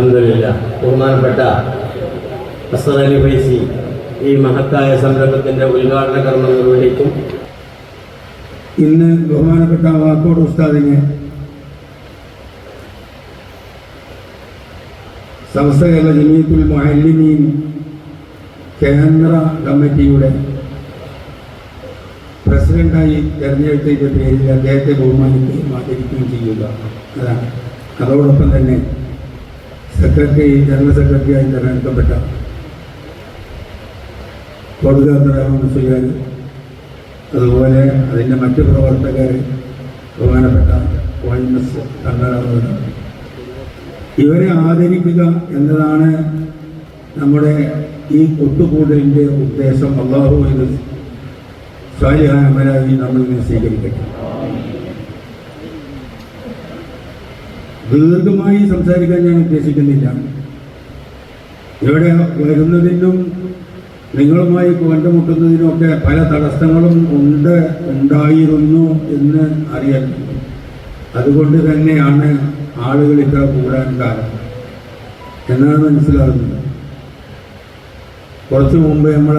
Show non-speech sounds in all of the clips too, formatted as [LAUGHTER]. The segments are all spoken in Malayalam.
അലഹമില്ല ബഹുമാനപ്പെട്ട അസർ അലി ഫൈസി ഈ മഹത്തായ സംരംഭത്തിന്റെ ഉദ്ഘാടന കർമ്മം നിർവഹിക്കും. ഇന്ന് ബഹുമാനപ്പെട്ട വാക്കോട് ഉസ്താദിനെ സമസ്ത കേരള ജമീയത്തുൽ മുഅല്ലിമീൻ കേന്ദ്ര കമ്മിറ്റിയുടെ പ്രസിഡന്റായി തെരഞ്ഞെടുത്തതിന്റെ പേരിൽ അദ്ദേഹത്തെ ബഹുമാനിക്കുകയും ആദരിക്കുകയും ചെയ്യുക. അതാണ്. അതോടൊപ്പം തന്നെ സെക്രട്ടറി ജനറൽ സെക്രട്ടറിയായി തെരഞ്ഞെടുക്കപ്പെട്ട കൊടുക്കാത്തറാമൻ അതുപോലെ അതിന്റെ മറ്റു പ്രവർത്തകർ ബഹുമാനപ്പെട്ട വൈമസ് കണ്ണറവർ ഇവരെ ആദരിക്കുക എന്നതാണ് നമ്മുടെ ഈ ഒത്തുകൂടലിന്റെ ഉദ്ദേശം. അള്ളാഹു ഇത് സ്വാലിഹായ അമലായി നമ്മൾ സ്വീകരിക്കട്ടെ. ദീർഘമായി സംസാരിക്കാൻ ഞാൻ ഉദ്ദേശിക്കുന്നില്ല. ഇവിടെ വരുന്നതിനും നിങ്ങളുമായി കണ്ടുമുട്ടുന്നതിനൊക്കെ പല തടസ്സങ്ങളും ഉണ്ട് ഉണ്ടായിരുന്നു എന്ന് അറിയാൻ. അതുകൊണ്ട് തന്നെയാണ് ആളുകൾ കൂടാൻ കാരണം. എന്നാണ് മനസ്സിലാകുന്നത്. കുറച്ചു മുമ്പ് നമ്മൾ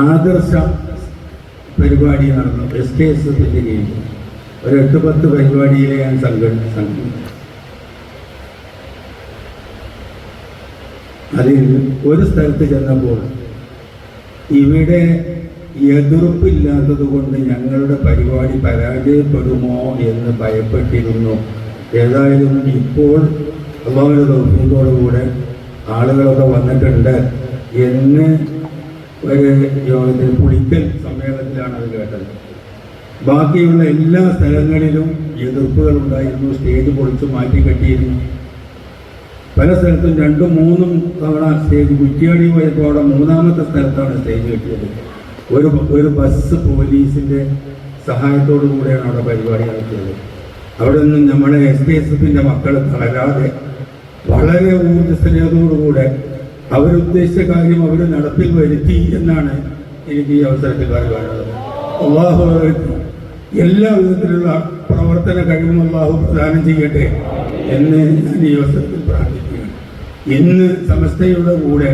ആദർശ പരിപാടി നടന്നു എസ് കെ എസ് എഫിന്റെ കീഴിൽ. ഒരു എട്ട് പത്ത് പരിപാടിയിലെ ഞാൻ സംഘടന സംഘം. അതിൽ ഒരു സ്ഥലത്ത് ചെന്നപ്പോൾ ഇവിടെ എതിർപ്പില്ലാത്തത് കൊണ്ട് ഞങ്ങളുടെ പരിപാടി പരാജയപ്പെടുമോ എന്ന് ഭയപ്പെട്ടിരുന്നു. ഏതായാലും ഇപ്പോൾ ദൗത്യത്തോടുകൂടെ ആളുകളൊക്കെ വന്നിട്ടുണ്ട്. എന്ന് ഒരു യോഗത്തിൽ പുളിക്കൽ സമ്മേളനത്തിലാണ് അത് കേട്ടത്. ബാക്കിയുള്ള എല്ലാ സ്ഥലങ്ങളിലും എതിർപ്പുകൾ ഉണ്ടായിരുന്നു സ്റ്റേജ് പൊളിച്ച് മാറ്റി കെട്ടിയിരുന്നു. പല സ്ഥലത്തും രണ്ടും മൂന്നും തവണ സ്റ്റേജ് കുറ്റിയാടി പോയപ്പോൾ അവിടെ മൂന്നാമത്തെ സ്ഥലത്താണ് സ്റ്റേജ് കെട്ടിയത്. ഒരു ഒരു ബസ് പോലീസിന്റെ സഹായത്തോടു കൂടെയാണ് അവിടെ പരിപാടി നടത്തിയത്. അവിടെ നിന്നും നമ്മുടെ എസ് ഡി എസ് എഫിന്റെ മക്കൾ തളരാതെ വളരെ ഊർജസ്വലതയോടുകൂടെ അവരുദ്ദേശിച്ച കാര്യം അവർ നടപ്പിൽ വരുത്തി എന്നാണ് എനിക്ക് ഈ അവസരത്തിൽ പറയുവാനുള്ളത്. അള്ളാഹു എല്ലാ വിധത്തിലുള്ള പ്രവർത്തന കഴിവും അള്ളാഹു പ്രദാനം ചെയ്യട്ടെ എന്ന് ഞാൻ ഈ അവസരത്തിൽ പ്രാർത്ഥിക്കുകയാണ് ഇന്ന് സമസ്തയുടെ കൂടെ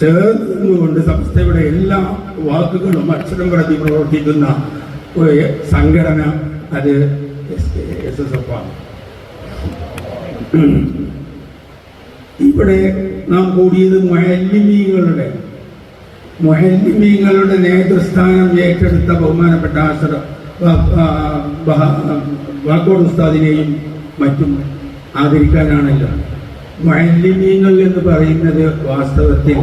ചേർന്ന് നിന്നുകൊണ്ട് സംസ്ഥയുടെ എല്ലാ വാക്കുകളും അക്ഷരം പ്രതി പ്രവർത്തിക്കുന്ന ഒരു സംഘടന അത് എസ് എസ് എഫ് ആണ് ഇവിടെ നാം കൂടിയത് മൊഹല്ലിമീങ്ങളുടെ മൊഹല്ലിമീങ്ങളുടെ നേതൃസ്ഥാനം ഏറ്റെടുത്ത ബഹുമാനപ്പെട്ട ആശ്ര വാക്കോട് ഉസ്താദിനെയും മറ്റും ആദരിക്കാനാണല്ലോ. മൊഹല്ലിമീങ്ങൾ എന്ന് പറയുന്നത് വാസ്തവത്തിൽ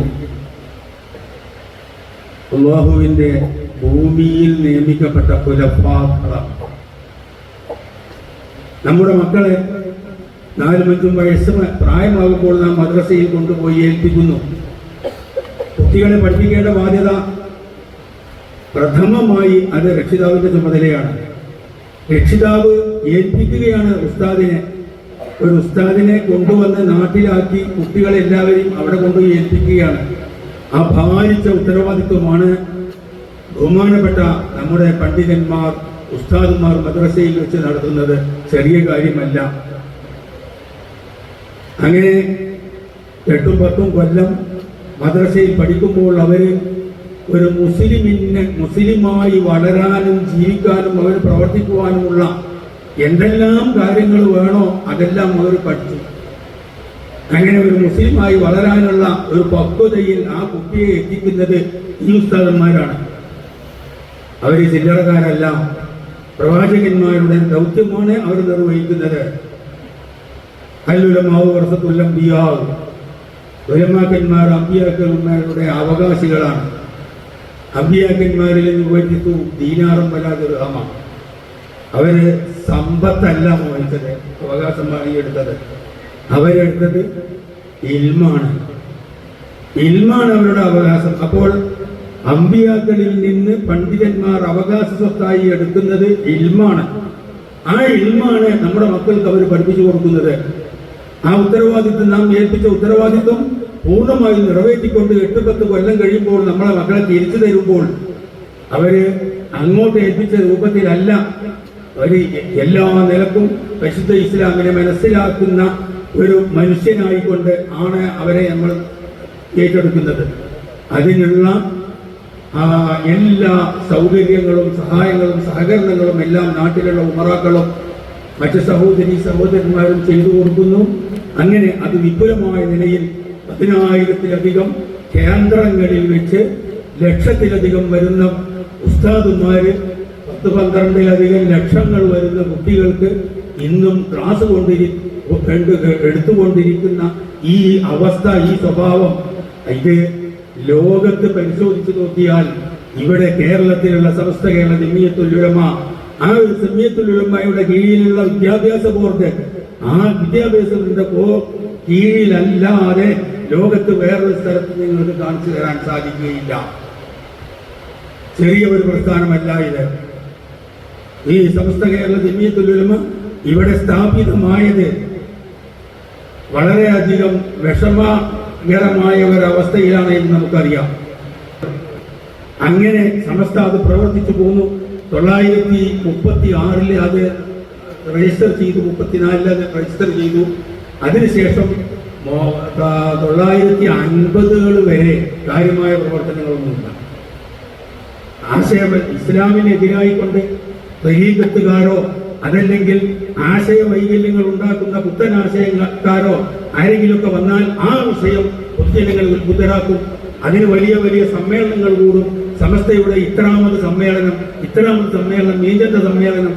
അള്ളാഹുവിന്റെ ഭൂമിയിൽ നിയമിക്കപ്പെട്ട കുലഭാഗങ്ങളാണ് നമ്മുടെ മക്കളെ നാലും അഞ്ചും വയസ്സ് പ്രായമാകുമ്പോൾ നാം മദ്രസയിൽ കൊണ്ടുപോയി ഏൽപ്പിക്കുന്നു. കുട്ടികളെ പഠിപ്പിക്കേണ്ട ബാധ്യത പ്രഥമമായി അത് രക്ഷിതാവിന്റെ ചുമതലയാണ്. രക്ഷിതാവ് ഏൽപ്പിക്കുകയാണ് ഉസ്താദിനെ. ഒരു ഉസ്താദിനെ കൊണ്ടുവന്ന് നാട്ടിലാക്കി കുട്ടികളെല്ലാവരെയും അവിടെ കൊണ്ടുപോയി ഏൽപ്പിക്കുകയാണ്. ആ ഭാരിച്ച ഉത്തരവാദിത്വമാണ് ബഹുമാനപ്പെട്ട നമ്മുടെ പണ്ഡിതന്മാർ ഉസ്താദുമാർ മദ്രസയിൽ വെച്ച് നടത്തുന്നത് ചെറിയ കാര്യമല്ല. അങ്ങനെ എട്ടും പത്തും കൊല്ലം മദ്രസയിൽ പഠിക്കുമ്പോൾ അവർ ഒരു മുസ്ലിമിന് മുസ്ലിമായി വളരാനും ജീവിക്കാനും അവർ പ്രവർത്തിക്കുവാനുമുള്ള എന്തെല്ലാം കാര്യങ്ങൾ വേണോ അതെല്ലാം അവർ പഠിച്ചു. അങ്ങനെ ഒരു മുസ്ലിമായി വളരാനുള്ള ഒരു പക്വതയിൽ ആ കുട്ടിയെ എത്തിക്കുന്നത് ഈ ഉസ്താദന്മാരാണ്. അവർ ചില്ലറക്കാരല്ല പ്രവാചകന്മാരുടെ ദൗത്യമാണ് അവർ നിർവഹിക്കുന്നത്. അല്ലുലമാവ് വർഷത്തുല്ലം ബിയാവ് ഉലമാക്കന്മാർ അമ്പിയാക്കന്മാരുടെ അവകാശികളാണ്. അമ്പിയാക്കന്മാരിൽ നിന്ന് വരിത്തു ദീനാറും വല്ലാതെ ഹമാണ് അവർ സമ്പത്തല്ല മോഹിച്ചത് അവകാശം വാങ്ങിയെടുത്തത്. അവരെടുത്തത് ഇൽമാണ്. ഇൽമാണ് അവരുടെ അവകാശം. അപ്പോൾ അമ്പിയാക്കളിൽ നിന്ന് പണ്ഡിതന്മാർ അവകാശ സ്വത്തായി എടുക്കുന്നത് ഇൽമാണ്. ആ ഇൽമാണ് നമ്മുടെ മക്കൾക്ക് അവർ പഠിപ്പിച്ചു കൊടുക്കുന്നത്. ആ ഉത്തരവാദിത്വം നാം ഏൽപ്പിച്ച ഉത്തരവാദിത്വം പൂർണമായും നിറവേറ്റിക്കൊണ്ട് എട്ട് പത്ത് കൊല്ലം കഴിയുമ്പോൾ നമ്മളെ മക്കളെ തിരിച്ചു തരുമ്പോൾ അവർ അങ്ങോട്ട് ഏൽപ്പിച്ച രൂപത്തിലല്ല അവർ എല്ലാ നിലക്കും പരിശുദ്ധ ഇസ്ലാമിനെ മനസ്സിലാക്കുന്ന ഒരു മനുഷ്യനായിക്കൊണ്ട് ആണ് അവരെ നമ്മൾ ഏറ്റെടുക്കുന്നത്. അതിനുള്ള എല്ലാ സൗകര്യങ്ങളും സഹായങ്ങളും സഹകരണങ്ങളും എല്ലാം നാട്ടിലുള്ള ഉമറാക്കളും മറ്റ് സഹോദരി സഹോദരന്മാരും ചെയ്തു കൊടുക്കുന്നു. അങ്ങനെ അത് വിപുലമായ നിലയിൽ പതിനായിരത്തിലധികം കേന്ദ്രങ്ങളിൽ വെച്ച് ലക്ഷത്തിലധികം വരുന്ന ഉസ്താദുമാര് പത്ത് പന്ത്രണ്ടിലധികം ലക്ഷങ്ങൾ വരുന്ന കുട്ടികൾക്ക് ഇന്നും ക്ലാസ് കൊണ്ടിരി കണ്ട് എടുത്തുകൊണ്ടിരിക്കുന്ന ഈ അവസ്ഥ ഈ സ്വഭാവം ഇത് ലോകത്ത് പരിശോധിച്ചു നോക്കിയാൽ ഇവിടെ കേരളത്തിലുള്ള സമസ്ത കേരള ജമിയത്തുലുലമ ആ ഒരു ജമിയത്തുലുലമയുടെ കീഴിലുള്ള വിദ്യാഭ്യാസ ബോർഡ്. ആ വിദ്യാഭ്യാസത്തിന്റെ കോ കീഴിലല്ലാതെ ലോകത്ത് വേറൊരു സ്ഥലത്ത് നിങ്ങൾക്ക് കാണിച്ചു തരാൻ സാധിക്കുകയില്ല. ചെറിയ ഒരു പ്രസ്ഥാനമല്ല ഇത്. ഈ സമസ്ത കേരള ജമിയത്തുലുലമ ഇവിടെ സ്ഥാപിതമായത് വളരെയധികം വിഷമകരമായ ഒരവസ്ഥയിലാണ് എന്ന് നമുക്കറിയാം. അങ്ങനെ സമസ്ത അത് പ്രവർത്തിച്ചു പോന്നു. തൊള്ളായിരത്തി മുപ്പത്തി ആറിൽ അത് രജിസ്റ്റർ ചെയ്തു മുപ്പത്തിനാലിൽ അത് രജിസ്റ്റർ ചെയ്തു. അതിനുശേഷം തൊള്ളായിരത്തി അൻപതുകൾ വരെ കാര്യമായ പ്രവർത്തനങ്ങളൊന്നുമില്ല. ആശയ ഇസ്ലാമിനെതിരായിക്കൊണ്ട് തരീകത്തുകാരോ അതല്ലെങ്കിൽ ആശയ വൈകല്യങ്ങൾ ഉണ്ടാക്കുന്ന പുത്തൻ ആശയക്കാരോ ആരെങ്കിലുമൊക്കെ വന്നാൽ ആ വിഷയം പൊതുജനങ്ങൾ ഉദ്ബുദ്ധരാക്കും അതിന് വലിയ വലിയ സമ്മേളനങ്ങൾ കൂടും. സമസ്തയുടെ ഇത്രാമത് സമ്മേളനം ഇത്രാമത് സമ്മേളനം മീഞ്ചന്റെ സമ്മേളനം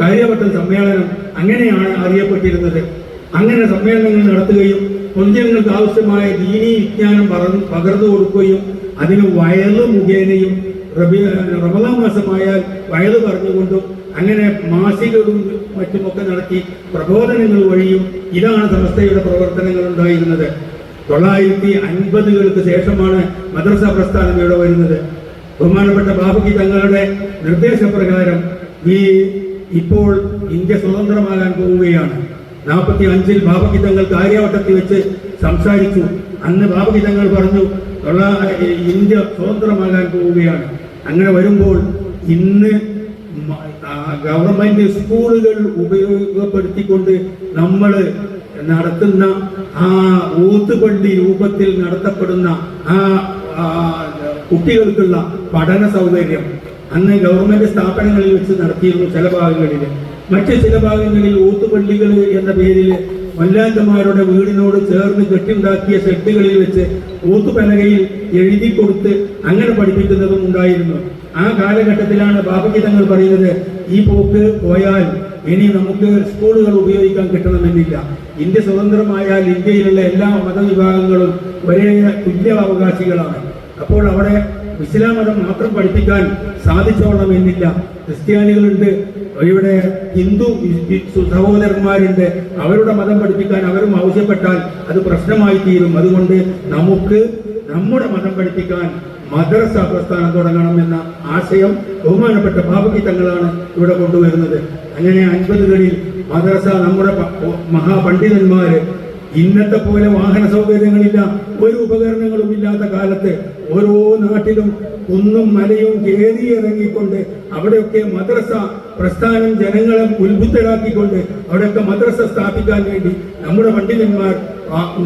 കാര്യവട്ടം സമ്മേളനം അങ്ങനെയാണ് അറിയപ്പെട്ടിരുന്നത്. അങ്ങനെ സമ്മേളനങ്ങൾ നടത്തുകയും പൊതുജനങ്ങൾക്ക് ആവശ്യമായ ദീനീ വിജ്ഞാനം പറഞ്ഞു പകർന്നു കൊടുക്കുകയും അതിന് വയൽ മുഖേനയും റമദാ മാസമായാൽ വയത് പറഞ്ഞുകൊണ്ടും അങ്ങനെ മാസികകളും മറ്റുമൊക്കെ നടത്തി പ്രബോധനങ്ങൾ വഴിയും ഇതാണ് സമസ്തയുടെ പ്രവർത്തനങ്ങൾ ഉണ്ടായിരുന്നത്. തൊള്ളായിരത്തി അൻപതുകൾക്ക് ശേഷമാണ് മദ്രസ പ്രസ്ഥാനം ഇവിടെ വരുന്നത്. ബഹുമാനപ്പെട്ട ബാബുക്കി തങ്ങളുടെ നിർദ്ദേശപ്രകാരം ഈ ഇപ്പോൾ ഇന്ത്യ സ്വതന്ത്രമാകാൻ പോവുകയാണ്. നാൽപ്പത്തി അഞ്ചിൽ ബാബുക്കി തങ്ങൾ കാര്യവട്ടത്തിൽ വെച്ച് സംസാരിച്ചു. അന്ന് ബാബുക്കി തങ്ങൾ പറഞ്ഞു ഇന്ത്യ സ്വതന്ത്രമാകാൻ പോവുകയാണ്. അങ്ങനെ വരുമ്പോൾ ഇന്ന് ഗവൺമെന്റ് സ്കൂളുകൾ ഉപയോഗപ്പെടുത്തിക്കൊണ്ട് നമ്മൾ നടത്തുന്ന ആ ഊത്തുപണ്ടി രൂപത്തിൽ നടത്തപ്പെടുന്ന ആ കുട്ടികൾക്കുള്ള പഠന സൗകര്യം അന്ന് ഗവൺമെന്റ് സ്ഥാപനങ്ങളിൽ വെച്ച് നടത്തിയിരുന്നു ചില ഭാഗങ്ങളിൽ. മറ്റ് ചില ഭാഗങ്ങളിൽ ഊത്തുപള്ളികൾ എന്ന പേരിൽ വല്ലാത്തമാരുടെ വീടിനോട് ചേർന്ന് കെട്ടിയുണ്ടാക്കിയ ഷെഡുകളിൽ വെച്ച് ഊത്തുപലകയിൽ എഴുതി കൊടുത്ത് അങ്ങനെ പഠിപ്പിക്കുന്നതും ഉണ്ടായിരുന്നു. ആ കാലഘട്ടത്തിലാണ് ബാബഗീതങ്ങൾ തങ്ങൾ പറയുന്നത് ഈ പോക്ക് പോയാൽ ഇനി നമുക്ക് സ്കൂളുകൾ ഉപയോഗിക്കാൻ കിട്ടണമെന്നില്ല. ഇന്ത്യ സ്വതന്ത്രമായാൽ ഇന്ത്യയിലുള്ള എല്ലാ മതവിഭാഗങ്ങളും ഒരേ തുല്യ അവകാശികളാണ്. അപ്പോൾ അവിടെ ഇസ്ലാം മതം മാത്രം പഠിപ്പിക്കാൻ സാധിച്ചോളണം എന്നില്ല ക്രിസ്ത്യാനികളുണ്ട് ഇവിടെ ഹിന്ദു സഹോദരന്മാരുണ്ട്. അവരുടെ മതം പഠിപ്പിക്കാൻ അവരും ആവശ്യപ്പെട്ടാൽ അത് പ്രശ്നമായി തീരും അതുകൊണ്ട് നമുക്ക് നമ്മുടെ മതം പഠിപ്പിക്കാൻ മദ്രസ പ്രസ്ഥാനം തുടങ്ങണം എന്ന ആശയം ബഹുമാനപ്പെട്ട ബാബുക്കി തങ്ങളാണ് ഇവിടെ കൊണ്ടുവരുന്നത്. അങ്ങനെ അൻപതുകളിൽ മദ്രസ നമ്മുടെ മഹാപണ്ഡിതന്മാര് ഇന്നത്തെ പോലെ വാഹന സൗകര്യങ്ങളില്ല ഒരു ഉപകരണങ്ങളും ഇല്ലാത്ത കാലത്ത് ഓരോ നാട്ടിലും കുന്നും മലയും കയറി ഇറങ്ങിക്കൊണ്ട് അവിടെയൊക്കെ മദ്രസ പ്രസ്ഥാനം ജനങ്ങളെ ഉത്ബുദ്ധരാക്കിക്കൊണ്ട് അവിടെയൊക്കെ മദ്രസ സ്ഥാപിക്കാൻ വേണ്ടി നമ്മുടെ പണ്ഡിതന്മാർ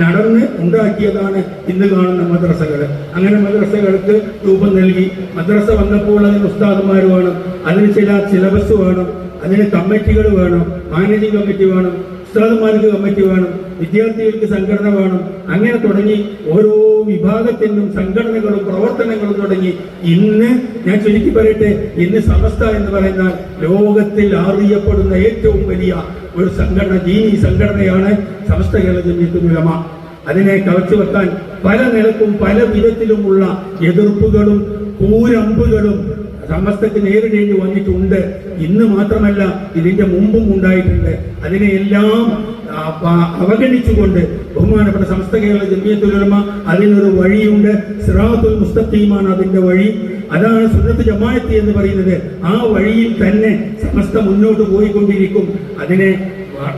നടന്ന് ഉണ്ടാക്കിയതാണ് ഇന്ന് കാണുന്ന മദ്രസകൾ. അങ്ങനെ മദ്രസകൾക്ക് രൂപം നൽകി. മദ്രസ വന്നപ്പോൾ അതിന് ഉസ്താദന്മാർ വേണം അതിന് ചില സിലബസ് വേണം അതിന് കമ്മിറ്റികൾ വേണം മാനേജിംഗ് കമ്മിറ്റി വേണം ഉസ്താദന്മാർക്ക് കമ്മിറ്റി വേണം. വിദ്യാർത്ഥികൾക്ക് സംഘടന വേണം. അങ്ങനെ തുടങ്ങി ഓരോ വിഭാഗത്തിനും സംഘടനകളും പ്രവർത്തനങ്ങളും തുടങ്ങി. ഇന്ന് ഞാൻ ചുരുക്കി പറയട്ടെ ഇന്ന് സമസ്ത എന്ന് പറയുന്ന ലോകത്തിൽ അറിയപ്പെടുന്ന ഏറ്റവും വലിയ ഒരു സംഘടന ദീനി സംഘടനയാണ് സമസ്ത കേരള അതിനെ കവച്ചു വെക്കാൻ പല നിലക്കും പല വിധത്തിലുമുള്ള എതിർപ്പുകളും കൂരമ്പുകളും സമസ്തക്ക് നേരിടേണ്ടി വന്നിട്ടുണ്ട്. ഇന്ന് മാത്രമല്ല ഇതിന്റെ മുമ്പും ഉണ്ടായിട്ടുണ്ട്. അതിനെയെല്ലാം അവഗണിച്ചുകൊണ്ട് ബഹുമാനപ്പെട്ട സമസ്ത കേരള ജമിയത്തുലമ അതിനൊരു വഴിയുണ്ട്. സിറാത്തുൽ മുസ്തഖീമാണ് അതിന്റെ വഴി. അതാണ് സുന്നത്ത് ജമാഅത്ത് എന്ന് പറയുന്നത്. ആ വഴിയിൽ തന്നെ സമസ്ത മുന്നോട്ട് പോയിക്കൊണ്ടിരിക്കും. അതിനെ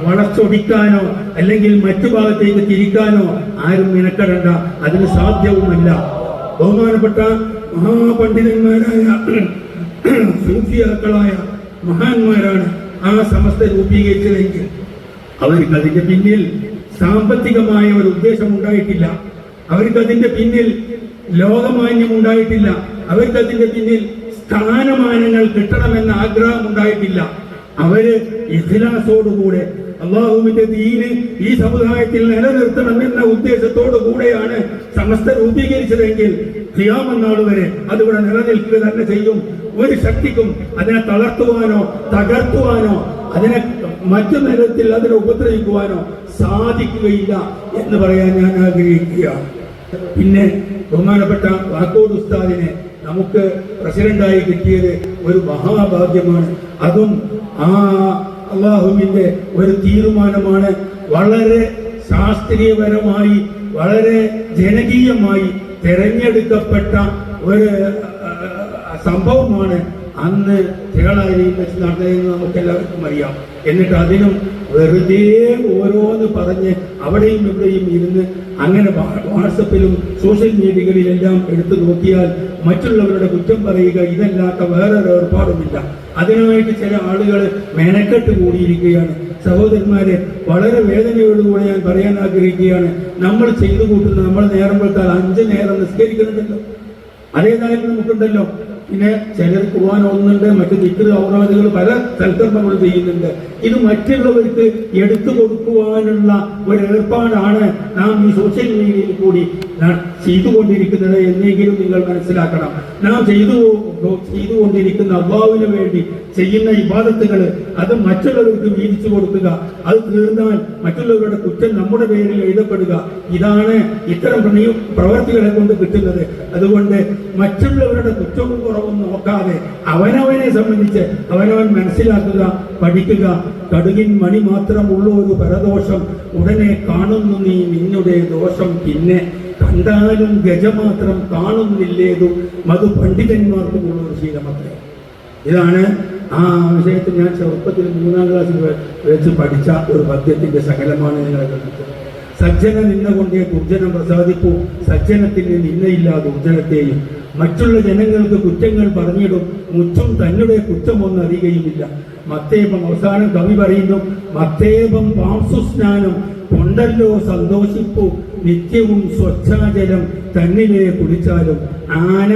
വളച്ചൊടിക്കാനോ അല്ലെങ്കിൽ മറ്റു ഭാഗത്തേക്ക് തിരിക്കാനോ ആരും മിനക്കെടണ്ട. അതിന് സാധ്യവുമല്ല. ബഹുമാനപ്പെട്ട മഹാപണ്ഡിതന്മാരായ [CLEARS THROAT] സൂഫിയാക്കളായ മഹാന്മാരാണ് ആ സമസ്ത രൂപീകരിച്ചതെങ്കിൽ അവർക്ക് അതിന്റെ പിന്നിൽ സാമ്പത്തികമായ ഒരു ഉദ്ദേശം ഉണ്ടായിട്ടില്ല. അവർക്ക് അതിന്റെ പിന്നിൽ ലോകമാന്യം ഉണ്ടായിട്ടില്ല. അവർക്ക് അതിന്റെ പിന്നിൽ സ്ഥാനമാനങ്ങൾ കിട്ടണമെന്ന ആഗ്രഹം ഉണ്ടായിട്ടില്ല. അവർ ഇഖ്ലാസോടുകൂടെ അള്ളാഹുവിന്റെ ദീന് ഈ സമുദായത്തിൽ നിലനിർത്തണം എന്ന ഉദ്ദേശത്തോടു കൂടെയാണ് സമസ്ത രൂപീകരിച്ചതെങ്കിൽ ഖിയാമന്നാൾ വരെ അതിവിടെ നിലനിൽക്കുക തന്നെ ചെയ്യും. ഒരു ശക്തിക്കും അതിനെ തളർത്തുവാനോ തകർത്തുവാനോ അതിനെ മറ്റു തരത്തിൽ അതിനെ ഉപദ്രവിക്കുവാനോ സാധിക്കുകയില്ല എന്ന് പറയാൻ ഞാൻ ആഗ്രഹിക്കുകയാണ് പിന്നെ ബഹുമാനപ്പെട്ട വാക്കോട് ഉസ്താദിനെ നമുക്ക് പ്രസിഡന്റായി കിട്ടിയത് ഒരു മഹാഭാഗ്യമാണ്. അതും ആ അള്ളാഹുവിന്റെ ഒരു തീരുമാനമാണ്. വളരെ ശാസ്ത്രീയപരമായി വളരെ ജനകീയമായി തെരഞ്ഞെടുക്കപ്പെട്ട ഒരു സംഭവമാണ് അന്ന് കേളാരിയിൽ വെച്ച് നടന്നതെന്ന് നമുക്ക് എല്ലാവർക്കും അറിയാം. എന്നിട്ട് അതിനും വെറുതെ ഓരോന്ന് പറഞ്ഞ് അവിടെയും ഇവിടെയും ഇരുന്ന് അങ്ങനെ വാട്സപ്പിലും സോഷ്യൽ മീഡിയകളിലെല്ലാം എടുത്തു നോക്കിയാൽ മറ്റുള്ളവരുടെ കുറ്റം പറയുക ഇതല്ലാത്ത വേറൊരു ഏർപ്പാടുമില്ല. അതിനായിട്ട് ചില ആളുകൾ മെനക്കെട്ട് കൂടിയിരിക്കുകയാണ്. സഹോദരന്മാരെ വളരെ വേദനയോടുകൂടെ ഞാൻ പറയാൻ ആഗ്രഹിക്കുകയാണ്. നമ്മൾ ചെയ്തു കൂട്ടുന്ന നമ്മൾ നേരം കൊടുത്താൽ അഞ്ച് നേരം നിസ്കരിക്കുന്നുണ്ടല്ലോ. അതേതായാലും നമുക്കുണ്ടല്ലോ. പിന്നെ ചിലർ ഖുർആൻ ഓടുന്നുണ്ട് മറ്റു ദിക്കർ ഔറാദുകൾ പല സൽക്കർമ്മങ്ങൾ ചെയ്യുന്നുണ്ട്. ഇത് മറ്റുള്ളവർക്ക് എടുത്തു കൊടുക്കുവാനുള്ള ഒരു ഏർപ്പാടാണ് നാം ഈ സോഷ്യൽ മീഡിയയിൽ കൂടി ചെയ്തുകൊണ്ടിരിക്കുന്നത് എന്നെങ്കിലും നിങ്ങൾ മനസ്സിലാക്കണം. നാം ചെയ്തു ചെയ്തുകൊണ്ടിരിക്കുന്ന അള്ളാവിന് വേണ്ടി ചെയ്യുന്ന ഇബാദത്തുകൾ അത് മറ്റുള്ളവർക്ക് വീതിച്ചു കൊടുക്കുക. അത് തീർന്നാൽ മറ്റുള്ളവരുടെ കുറ്റം നമ്മുടെ പേരിൽ എഴുതപ്പെടുക. ഇതാണ് ഇത്തരം പ്രവർത്തികളെ കൊണ്ട് കിട്ടുന്നത്. അതുകൊണ്ട് മറ്റുള്ളവരുടെ കുറ്റവും കുറവും നോക്കാതെ അവനവനെ സംബന്ധിച്ച് അവനവൻ മനസ്സിലാക്കുക പഠിക്കുക. കടുകിൻ മണി മാത്രമുള്ള ഒരു പരദോഷം ഉടനെ കാണുന്നു നീ നിന്നുടെ ദോഷം പിന്നെ. കണ്ടാലും ഗജമാത്രം കാണുന്നില്ലേതും മധു പണ്ഡിതന്മാർക്കുമുള്ള ഒരു ശീലമത്രേ ഇതാണ് ആ വിഷയത്തിൽ ഞാൻ ചെറുപ്പത്തിൽ മൂന്നാം ക്ലാസ്സിൽ വെച്ച് പഠിച്ച ഒരു പദ്യത്തിന്റെ സകലമാണ് നിങ്ങളെ കണ്ടിട്ട്. സജ്ജന നിന്ന കൊണ്ടേ ദുർജനം പ്രസാദിപ്പൂ സജ്ജനത്തിന് നിന്നയില്ല ദുർജനത്തെയും മറ്റുള്ള ജനങ്ങൾക്ക് കുറ്റങ്ങൾ പറഞ്ഞിടും മുറ്റും തന്നെ കുറ്റമൊന്നും അറിയുകയുമില്ല. മത്തേപം അവസാനം കവി പറയുന്നു മത്തേപം പാംസുസ്നാനം കൊണ്ടല്ലോ സന്തോഷിപ്പു നിത്യവും സ്വച്ഛാജലം തന്നിലേ കുടിച്ചാലും ആന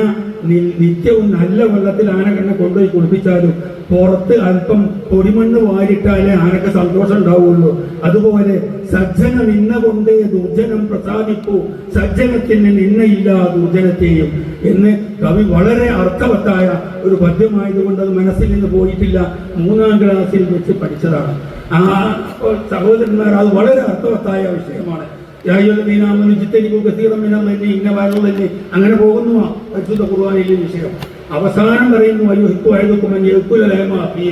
നിത്യവും നല്ല വെള്ളത്തിൽ ആന കണ്ണെ കൊണ്ടുപോയി കുളിപ്പിച്ചാലും പുറത്ത് അല്പം പൊടിമണ്ണ് വാരിട്ടാലേ ആനക്ക് സന്തോഷം ഉണ്ടാവുള്ളൂ. അതുപോലെ സജ്ജന നിന്ന കൊണ്ടേ ദുർജനം പ്രസാദിപ്പൂ. സജ്ജനത്തിന് നിന്നയില്ല ദുർജനത്തെയും എന്ന് കവി വളരെ അർത്ഥവത്തായ ഒരു പദ്യമായതുകൊണ്ട് അത് മനസ്സിൽ നിന്ന് പോയിട്ടില്ല. മൂന്നാം ക്ലാസ്സിൽ വെച്ച് പഠിച്ചതാണ്. ആ സഹോദരന്മാർ അത് വളരെ അർത്ഥവത്തായ വിഷയമാണ്. അങ്ങനെ പോകുന്നു പരിശുദ്ധ കുർബാനയിലെ വിഷയം. അവസാനം പറയുന്നു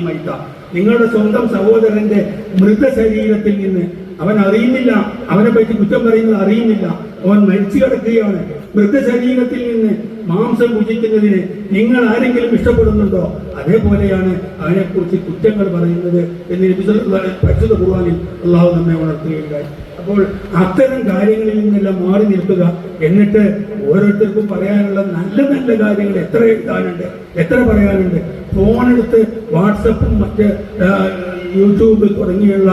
മൈത്ത നിങ്ങളുടെ സ്വന്തം സഹോദരന്റെ മൃതശരീരത്തിൽ നിന്ന് അവൻ അറിയുന്നില്ല. അവനെ പറ്റി കുറ്റം പറയുന്നത് അറിയുന്നില്ല. അവൻ മരിച്ചു കിടക്കുകയാണ്. മൃതശരീരത്തിൽ നിന്ന് മാംസം ഭുജിക്കുന്നതിന് നിങ്ങൾ ആരെങ്കിലും ഇഷ്ടപ്പെടുന്നുണ്ടോ? അതേപോലെയാണ് അവനെക്കുറിച്ച് കുറ്റങ്ങൾ പറയുന്നത് എന്ന് പരിശുദ്ധ ഖുർആനിൽ അള്ളാഹു നമ്മെ ഉണർത്തുകയുണ്ടായി. അപ്പോൾ അത്തരം കാര്യങ്ങളിൽ നിന്നെല്ലാം മാറി നിൽക്കുക. എന്നിട്ട് ഓരോരുത്തർക്കും പറയാനുള്ള നല്ല നല്ല കാര്യങ്ങൾ എത്ര എഴുതാനുണ്ട് എത്ര പറയാനുണ്ട്. ഫോണെടുത്ത് വാട്സപ്പും മറ്റ് യൂട്യൂബ് തുടങ്ങിയുള്ള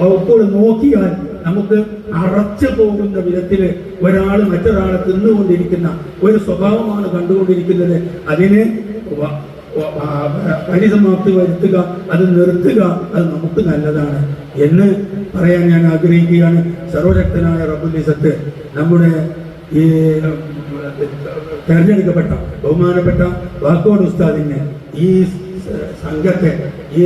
വകുപ്പുകൾ നോക്കിയാൽ നമുക്ക് അറച്ചു പോകുന്ന വിധത്തിൽ ഒരാൾ മറ്റൊരാളെ തിന്നുകൊണ്ടിരിക്കുന്ന ഒരു സ്വഭാവമാണ് കണ്ടുകൊണ്ടിരിക്കുന്നത്. അതിന് പരിസമാപ്തി വരുത്തുക അത് നിർത്തുക അത് നമുക്ക് നല്ലതാണ് എന്ന് പറയാൻ ഞാൻ ആഗ്രഹിക്കുകയാണ്. സർവശക്തനായ റബുലിസത്ത് നമ്മുടെ ഈ തെരഞ്ഞെടുക്കപ്പെട്ട ബഹുമാനപ്പെട്ട വാക്കോട് ഉസ്താദിനെ ഈ സംഘത്തെ ഈ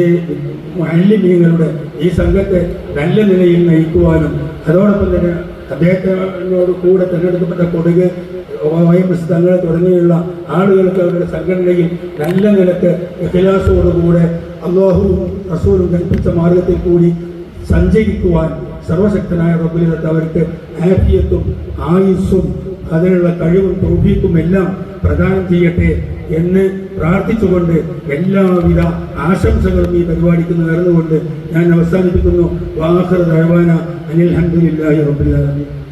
മാലിന്യങ്ങളുടെ ഈ സംഘത്തെ നല്ല നിലയിൽ നയിക്കുവാനും അതോടൊപ്പം തന്നെ അദ്ദേഹത്തിനോട് കൂടെ തിരഞ്ഞെടുക്കപ്പെട്ട കൊടുക് വൈഎംഎസ് തങ്ങളെ തുടങ്ങിയുള്ള ആളുകൾക്ക് അവരുടെ സംഘടനയിൽ നല്ല നിലയ്ക്ക് ഇഖലാസോടുകൂടെ അള്ളാഹുവും റസൂലും കൽപ്പിച്ച മാർഗത്തിൽ കൂടി സഞ്ചരിക്കുവാൻ സർവശക്തനായ റബ്ബുലിനത്ത് അവർക്ക് ആഫിയത്തും ആയുസ്സും അതിനുള്ള കഴിവും തോഫീക്കും എല്ലാം പ്രദാനം ചെയ്യട്ടെ എന്ന് പ്രാർത്ഥിച്ചുകൊണ്ട് എല്ലാവിധ ആശംസകളും ഈ പരിപാടിക്ക് നേർന്നുകൊണ്ട് ഞാൻ അവസാനിപ്പിക്കുന്നു. വാഹർ ദഴവാന അനിൽ ഹംദുലില്ലാഹി റബ്ബിൽ ആലമീൻ.